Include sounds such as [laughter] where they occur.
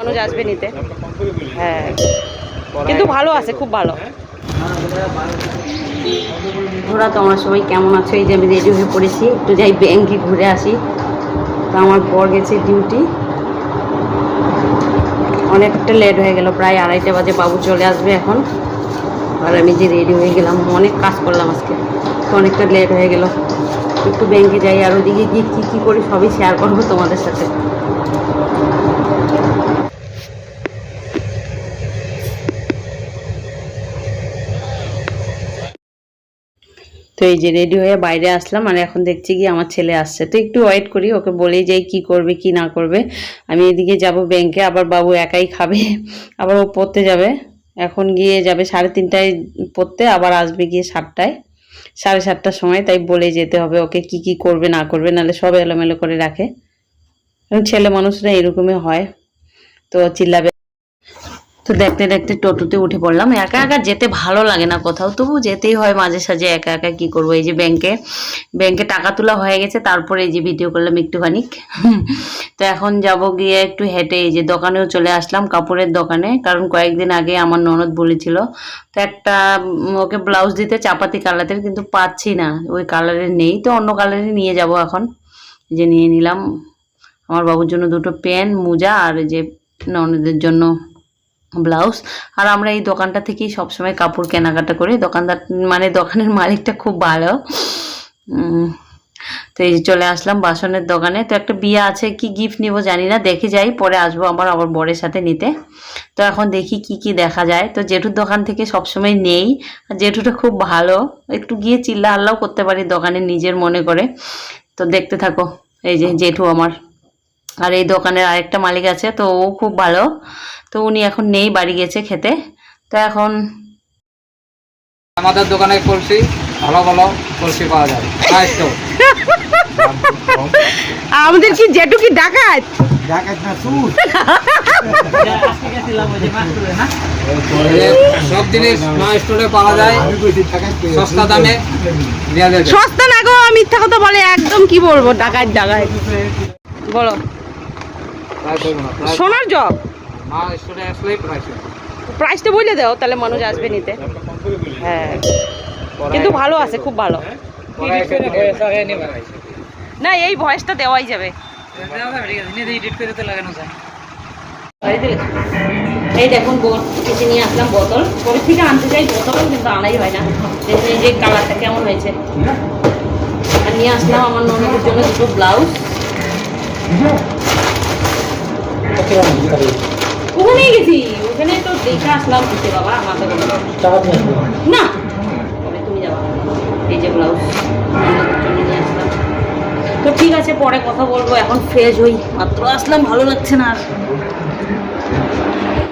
মানুষ আসবে নিতে। হ্যাঁ। কিন্তু ভালো আছে, খুব ভালো। ঘোরা তোমরা সবাই কেমন আছো? এই যে আমি রেডি হয়ে পড়েছি। একটু যাই ব্যাংকে ঘুরে আসি। তো আমার বর গেছে ডিউটি অনেকটা লেট হয়ে গেল, প্রায় আড়াইটা বাজে বাবু চলে আসবে এখন। আর আমি যে রেডি হয়ে গেলাম, অনেক কাজ করলাম আজকে। তো অনেকটা লেট হয়ে গেল। একটু ব্যাংকে যাই, আর ওদিকে গিয়ে কী কী করি সবই শেয়ার করব তোমাদের সাথে। তো এই যে রেডি হয়ে বাইরে আসলাম আর এখন দেখছি কি আমার ছেলে আসছে। তো একটু ওয়েট করি, ওকে বলেই যাই কি করবে, কি না করবে। আমি এদিকে যাব ব্যাংকে আবার বাবু একাই খাবে, আবার ও পড়তে যাবে। এখন গিয়ে যাবে সাড়ে তিনটায় পড়তে, আবার আসবে গিয়ে সাতটায়। সাড়ে সাতটার সময়, তাই বলে যেতে হবে ওকে কি কি করবে, না করবে, নাহলে সব এলোমেলো করে রাখে। ছেলে মানুষরা এরকমই হয়। তো চিল্লাবে তো দেখতে দেখতে টোটোতে উঠে পড়লাম। একা একা যেতে ভালো লাগে না কোথাও তবু যেতেই হয় মাঝে সাঝে একা একা কি করব। এই যে ব্যাংকে ব্যাংকে টাকা তোলা হয়ে গেছে, তারপরে এই যে ভিডিও করলাম একটুখানি। তো এখন যাব গিয়ে একটু হেঁটে, এই যে দোকানেও চলে আসলাম, কাপড়ের দোকানে। কারণ কয়েকদিন আগে আমার ননদ বলেছিল, তো একটা ওকে ব্লাউজ দিতে চাপাতি কালারের কিন্তু পাচ্ছি না। ওই কালারের নেই, তো অন্য কালারের নিয়ে যাব এখন। যে নিয়ে নিলাম। আমার বাবুর জন্য দুটো পেন মোজা আর যে ননদের জন্য ব্লাউজ। আর আমরা এই দোকানটা থেকেই সবসময় কাপড় কেনাকাটা করি। দোকানদার মানে দোকানের [laughs] মালিকটা খুব ভালো। তো এই চলে আসলাম বাসনের দোকানে। তো একটা বিয়ে আছে, কি গিফট নিব জানি না, দেখে যাই। পরে আসব আমার আবার বরের সাথে নিতে। তো এখন দেখি কি কি দেখা যায়। তো জেঠুর দোকান থেকে সবসময় নেই। আর জেঠুটা খুব ভালো। একটু গিয়ে চিল্লা হাল্লাও করতে পারি দোকানে নিজের মনে করে। তো দেখতে থাকো। এই যে জেঠু আমার। আর এই দোকানের আরেকটা মালিক আছে তো ও খুব ভালো। তো উনি এখন নেই বাড়ি গেছে খেতে। তো এখন আমাদের দোকানে কলসি ভালো ভালো কলসি পাওয়া যায়। আমাদের কি জেঠু কি ডাকাত এই সব জিনিস স্টোরে পাওয়া যায়। সস্তা দামে সস্তা না গো মিথ্যা কথা বলে একদম কি বলব ডাকাত ডাকাত। বলো প্রাইস হবে না প্রাইস সোনার জব। প্রাইসটা বলে দাও তাহলে মানুষ আসবে নিতে। হ্যাঁ। কিন্তু ভালো আছে খুব ভালো। দিলে- না এই ভয়েসটা দেওয়াই যাবে। এই দেখুন বোট এসে নিয়ে আসলাম বোতল। পরে থেকে আনতে যাই বোতল কিন্তু আনাই হয় না। দেখুন এই যে কালারটা কেমন হয়েছে। আর নিয়ে আসলাম আমার ননদের জন্য দুটো ব্লাউজ। ওখানেই গেছি। ওখানে তো দেখে আসলাম বুঝতে বাবা আমাকে না। তবে তুমি যাবা এই যে ব্লাউজ তো ঠিক আছে পরে কথা বলব। এখন ফ্রেশ হই। মাত্র আসলাম ভালো লাগছে না আর।